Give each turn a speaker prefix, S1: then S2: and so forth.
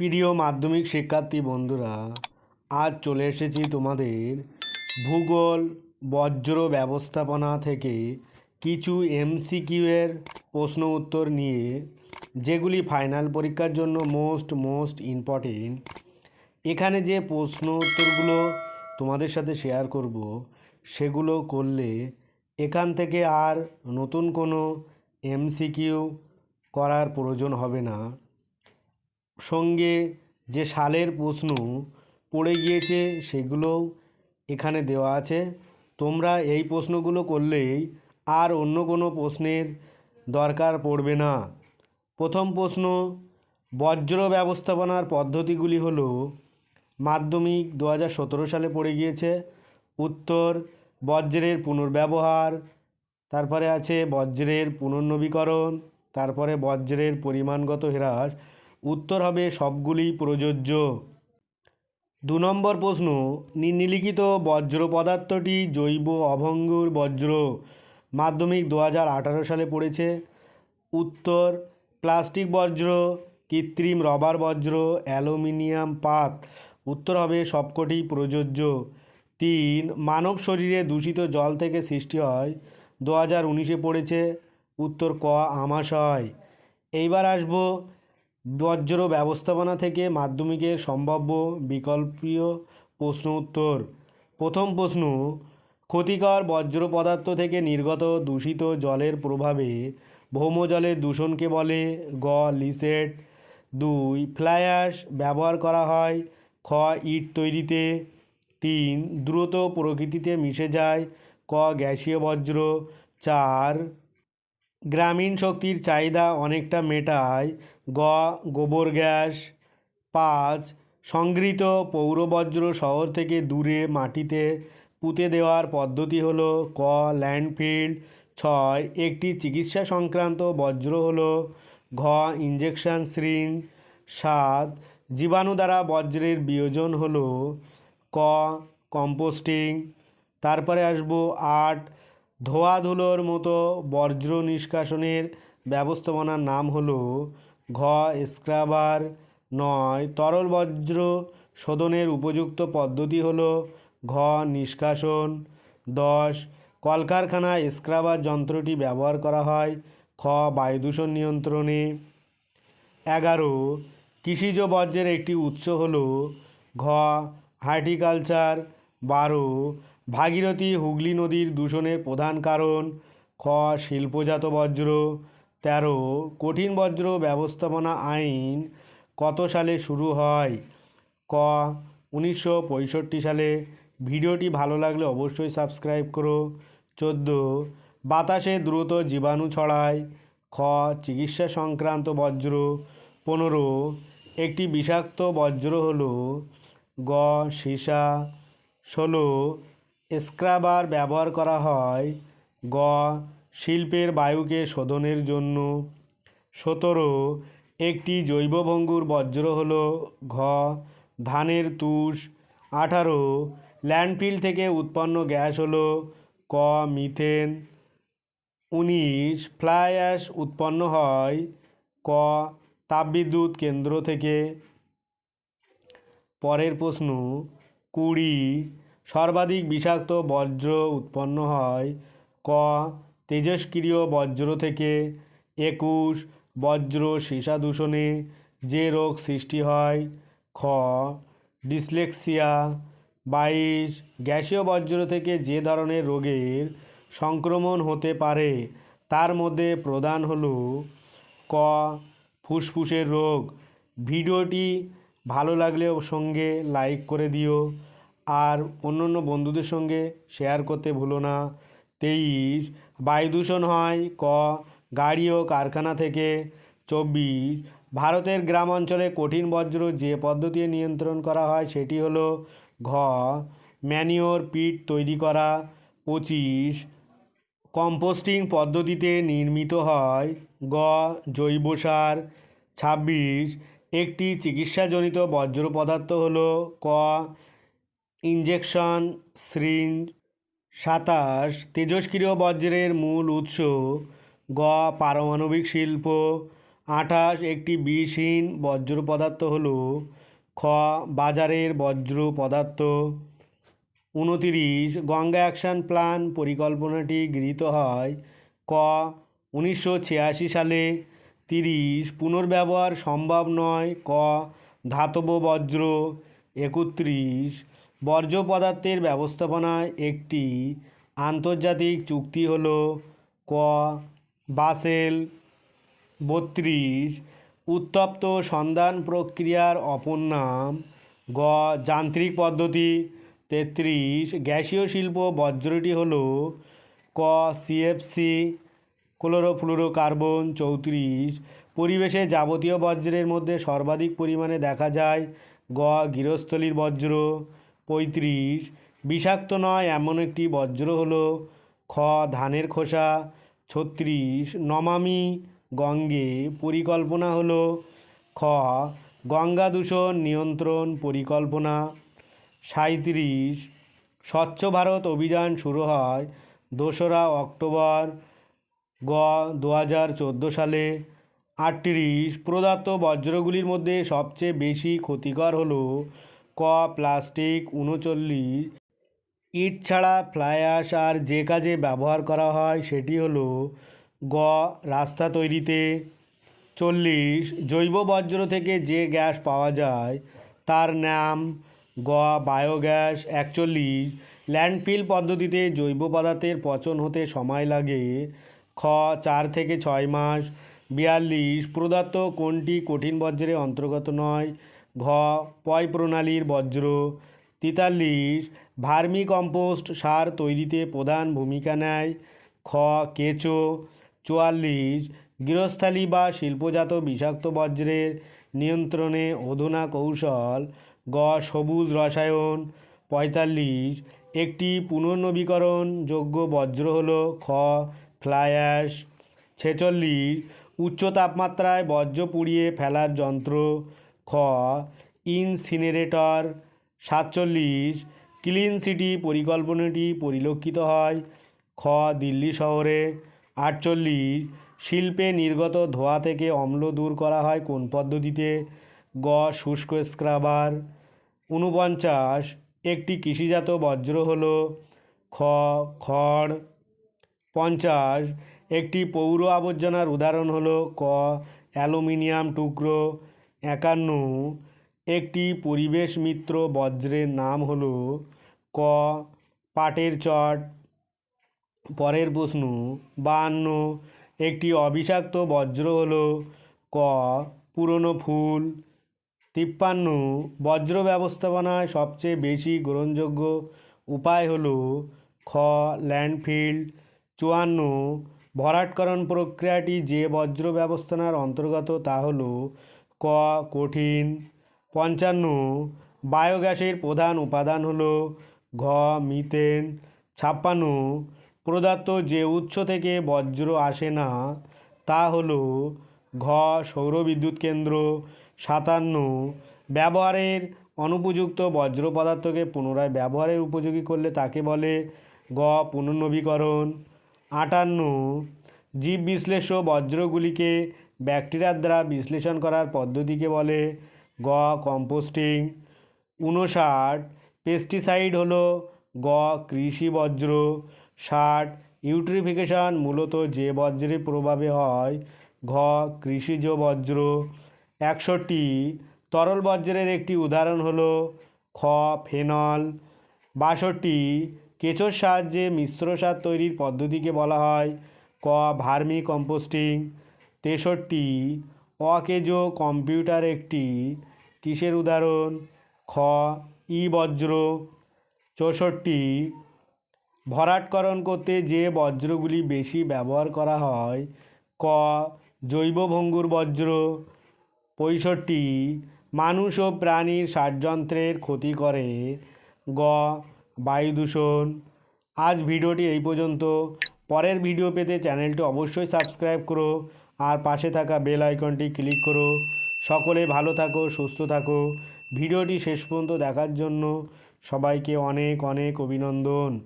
S1: প্রিয় মাধ্যমিক শিক্ষার্থী বন্ধুরা, আজ চলে এসেছি তোমাদের ভূগোল, বজ্র ব্যবস্থাপনা থেকে কিছু এমসিকিউ এর প্রশ্ন উত্তর নিয়ে, যেগুলি ফাইনাল পরীক্ষার জন্য মোস্ট মোস্ট ইম্পর্টেন্ট। এখানে যে প্রশ্ন উত্তরগুলো তোমাদের সাথে শেয়ার করব, সেগুলো করলে এখান থেকে আর নতুন কোনো এমসিকিউ করার প্রয়োজন হবে না। সঙ্গে যে সালের প্রশ্ন পড়ে গিয়েছে সেগুলোও এখানে দেওয়া আছে। তোমরা এই প্রশ্নগুলো করলেই আর অন্য কোনো প্রশ্নের দরকার পড়বে না। প্রথম প্রশ্ন, বজ্র ব্যবস্থাপনার পদ্ধতিগুলি হলো, মাধ্যমিক দু হাজার সতেরো সালে পড়ে গিয়েছে, উত্তর, বজ্রের পুনর্ব্যবহার, তারপরে আছে বজ্রের পুনর্নবীকরণ, তারপরে বজ্রের পরিমাণগত হ্রাস উত্তর হবে সবগুলি প্রযোজ্য। দু নম্বর প্রশ্ন, নিম্নলিখিত বজ্র পদার্থটি জৈব অভঙ্গুর বজ্র, মাধ্যমিক দু হাজার আঠারো সালে পড়েছে। উত্তর, প্লাস্টিক বজ্র, কৃত্রিম রবার বজ্র, অ্যালুমিনিয়াম পাত। উত্তর হবে সবকটি প্রযোজ্য। তিন, মানব শরীরে দূষিত জল থেকে সৃষ্টি হয়, দু হাজার উনিশে পড়েছে। উত্তর, ক, আমাশয়। এইবার আসব বজ্র ব্যবস্থাপনা থেকে মাধ্যমিকের সম্ভাব্য বিকল্পীয় প্রশ্ন উত্তর। প্রথম প্রশ্ন, ক্ষতিকর বজ্র পদার্থ থেকে নির্গত দূষিত জলের প্রভাবে ভৌমজলের দূষণকে বলে গ, লিসেট। দুই ফ্লাই ব্যবহার করা হয় খ, ইট তৈরিতে। তিন, দ্রুত প্রকৃতিতে মিশে যায় ক, গ্যাসীয় বজ্র। চার গ্রামীণ শক্তির চাহিদা অনেকটা মেটায়। গ, গোবর গ্যাস। পাঁচ, সংগৃহীত পৌরবজ্র শহর থেকে দূরে মাটিতে পুঁতে দেওয়ার পদ্ধতি হলো ক, ল্যান্ডফিল্ড। ছয়, একটি চিকিৎসা সংক্রান্ত বজ্র হলো ঘ ইঞ্জেকশন সিরিঞ্জ। সাত, জীবাণু দ্বারা বজ্রের বিয়োজন হলো ক, কম্পোস্টিং। তারপরে আসব আট ধোয়াধুলোর মতো বর্জ্য নিষ্কাশনের ব্যবস্থাপনার নাম হলো ঘ স্ক্রাবার, নয় তরল বজ্র শোধনের উপযুক্ত পদ্ধতি হলো ঘ নিষ্কাশন, দশ কলকারখানায় স্ক্রাবার যন্ত্রটি ব্যবহার করা হয় খ বায়ুদূষণ নিয়ন্ত্রণে, এগারো কৃষিজ বর্জ্যের একটি উৎস হল ঘ হার্টিকালচার, বারো ভাগীরথী হুগলি নদীর দূষণের প্রধান কারণ, খ, শিল্পজাত বজ্র তেরো, কঠিন বজ্র ব্যবস্থাপনা আইন কত সালে শুরু হয়? ক, উনিশশো পঁয়ষট্টি সালে। ভিডিওটি ভালো লাগলে অবশ্যই সাবস্ক্রাইব করো। চোদ্দ, বাতাসে দ্রুত জীবাণু ছড়ায়। খ, চিকিৎসা সংক্রান্ত বজ্র পনেরো, একটি বিষাক্ত বজ্র হলো গ, সীসা। ষোলো স্ক্রাবার ব্যবহার করা হয় গ, শিল্পের বায়ুকে শোধনের জন্য। সতেরো, একটি জৈবভঙ্গুর বজ্র হল ঘ, ধানের তুষ। আঠারো, ল্যান্ডফিল থেকে উৎপন্ন গ্যাস হল ক, মিথেন। উনিশ, ফ্লাই অ্যাশ উৎপন্ন হয় ক, তাপবিদ্যুৎ কেন্দ্র থেকে। পরের প্রশ্ন, কুড়ি সর্বাধিক বিষাক্ত বজ্র উৎপন্ন হয়। ক তেজস্ক্রিয় বজ্র থেকে। একুশ বজ্র সীসা দূষণে যে রোগ সৃষ্টি হয়। খ, ডিসলেক্সিয়া। বাইশ, গ্যাসীয় বজ্র থেকে যে ধরনের রোগের সংক্রমণ হতে পারে, তার মধ্যে প্রধান হলো ক, ফুসফুসের রোগ। ভিডিওটি ভালো লাগলে সঙ্গে লাইক করে দিও। আর অন্য অন্য বন্ধুদের সঙ্গে শেয়ার করতে ভুলো না। তেইশ, বায়ু দূষণ হয়। ক, গাড়ি ও কারখানা থেকে। চব্বিশ, ভারতের গ্রাম অঞ্চলে কঠিন বজ্র যে পদ্ধতি নিয়ন্ত্রণ করা হয় সেটি হলো ঘ, ম্যানিওর পিট তৈরি করা। পঁচিশ, কম্পোস্টিং পদ্ধতিতে নির্মিত হয়। গ, জৈব সার। ছাব্বিশ, একটি চিকিৎসাজনিত বজ্র পদার্থ হলো ক ইঞ্জেকশন সিরিঞ্জ, সাতাশ তেজস্ক্রিয় বজ্রের মূল উৎস, গ, পারমাণবিক শিল্প, আঠাশ, একটি বিষহীন বজ্র পদার্থ হল, খ, বাজারের বজ্র পদার্থ, উনতিরিশ, গঙ্গা অ্যাকশন প্ল্যান পরিকল্পনাটি গৃহীত হয়, ক, উনিশশো ছিয়াশি সালে, তিরিশ, পুনর্ব্যবহার সম্ভব নয়, ক, ধাতব বজ্র, একত্রিশ বর্জ্য পদার্থের ব্যবস্থাপনায় একটি আন্তর্জাতিক চুক্তি হল ক, বাসেল, বত্রিশ, উত্তপ্ত সন্ধান প্রক্রিয়ার অপর নাম, গ, যান্ত্রিক পদ্ধতি, তেত্রিশ, গ্যাসীয় শিল্প বজ্রটি হলো ক সিএফসি ক্লোরোফ্লুরোকার্বন, চৌত্রিশ, পরিবেশে যাবতীয় বজ্রের মধ্যে সর্বাধিক পরিমাণে দেখা যায়, গ, গৃহস্থলীর বজ্র পঁয়ত্রিশ। বিষাক্ত নয়, এমন একটি বজ্র হলো। খ, ধানের খোসা। ছত্রিশ, নমামি গঙ্গে। পরিকল্পনা হলো। খ, গঙ্গা দূষণ নিয়ন্ত্রণ পরিকল্পনা। সাঁইত্রিশ, স্বচ্ছ ভারত অভিযান শুরু হয় দোসরা অক্টোবর গ দু চোদ্দ সালে। আটত্রিশ, প্রদত্ত বজ্রগুলির মধ্যে সবচেয়ে বেশি ক্ষতিকর হলো ক, প্লাস্টিক, উনচল্লিশ। ইট ছাড়া ফ্লাই আর যে কাজে ব্যবহার করা হয় সেটি হলো গ, রাস্তা তৈরিতে। চল্লিশ, জৈব বজ্র থেকে যে গ্যাস পাওয়া যায় তার নাম গ, বায়োগ্যাস। একচল্লিশ, ল্যান্ডফিল পদ্ধতিতে জৈব পদার্থের পচন হতে সময় লাগে। খ, চার থেকে ছয় মাস। বিয়াল্লিশ, প্রদত্ত কোনটি কঠিন বজ্রের অন্তর্গত নয়? ঘ পয় প্রণালীর বজ্র, তেতাল্লিশ, ভার্মি কম্পোস্ট সার তৈরিতে প্রধান ভূমিকা নেয়। খ, কেঁচো, চুয়াল্লিশ, গৃহস্থালী বা শিল্পজাত বিষাক্ত বজ্রের নিয়ন্ত্রণে অধুনা কৌশল। গ, সবুজ রসায়ন, পঁয়তাল্লিশ, একটি পুনর্নবীকরণযোগ্য বজ্র হল খ, ফ্লাই অ্যাশ, ছেচল্লিশ, উচ্চ তাপমাত্রায় বর্জ্য পুড়িয়ে ফেলার যন্ত্র। খ, ইনসিনারেটর, সাতচল্লিশ, ক্লিন সিটি পরিকল্পনাটি পরিলক্ষিত হয়। খ, দিল্লি শহরে, আটচল্লিশ, শিল্পে নির্গত ধোঁয়া থেকে অম্ল দূর করা হয় কোন পদ্ধতিতে? গ, শুষ্ক স্ক্রাবার, ঊনপঞ্চাশ, একটি কৃষিজাত বজ্র হলো, খ, খড়, পঞ্চাশ, একটি পৌর আবর্জনার উদাহরণ হলো, ক, অ্যালুমিনিয়াম টুকরো একান্ন। একটি পরিবেশ মিত্র বজ্রের নাম হলো ক, পাটের চট, পরের প্রশ্ন, বাহান্ন। একটি অবিষাক্ত বজ্র হলো ক, পুরনো ফুল, তিপ্পান্ন। বজ্র ব্যবস্থাপনায় সবচেয়ে বেশি গ্রহণযোগ্য উপায় হলো খ, ল্যান্ডফিল্ড, চুয়ান্ন। ভরাটকরণ প্রক্রিয়াটি যে বজ্র ব্যবস্থানার অন্তর্গত তা হলো ক কঠিন। পঞ্চান্ন, বায়োগ্যাসের প্রধান উপাদান হলো ঘ, মিথেন। ছাপ্পান্ন, প্রদত্ত যে উৎস থেকে বজ্র আসে না, তা হলো ঘ, সৌরবিদ্যুৎ কেন্দ্র। সাতান্ন, ব্যবহারের অনুপযুক্ত বজ্র পদার্থকে পুনরায় ব্যবহারের উপযোগী করলে তাকে বলে গ, পুনর্নবীকরণ। আটান্ন জীব বিশ্লেষ্য বজ্রগুলিকে ব্যাকটেরিয়ার দ্বারা বিশ্লেষণ করার পদ্ধতিকে বলে গ কম্পোস্টিং। উনষাট পেস্টিসাইড হলো গ কৃষি বজ্র ষাট, ইউট্রিফিকেশন মূলত যে বজ্রের প্রভাবে হয়, ঘ কৃষিজ বজ্র একষট্টি, তরল বজ্রের একটি উদাহরণ হলো খ ফেনল। বাষট্টি, কেঁচোর সাহায্যে মিশ্র সার তৈরির পদ্ধতিকে বলা হয় ক ভার্মি কম্পোস্টিং। তেষট্টি। অকেজো কম্পিউটার একটি। কিসের উদাহরণ? খ ই বজ্র চৌষট্টি, ভরাটকরণ করতে যে বজ্রগুলি বেশি ব্যবহার করা হয়, ক জৈব ভঙ্গুর বজ্র। পঁয়ষট্টি, মানুষ ও প্রাণীর ষাটযন্ত্রের ক্ষতি করে। গ, বায়ু দূষণ। আজ ভিডিওটি এই পর্যন্ত। পরের ভিডিও পেতে চ্যানেলটি অবশ্যই সাবস্ক্রাইব করো। আর পাশে থাকা বেল আইকনটি ক্লিক করো। সকলে ভালো থাকো, সুস্থ থাকো। ভিডিওটি শেষ পর্যন্ত দেখার জন্য সবাইকে অনেক অনেক অভিনন্দন।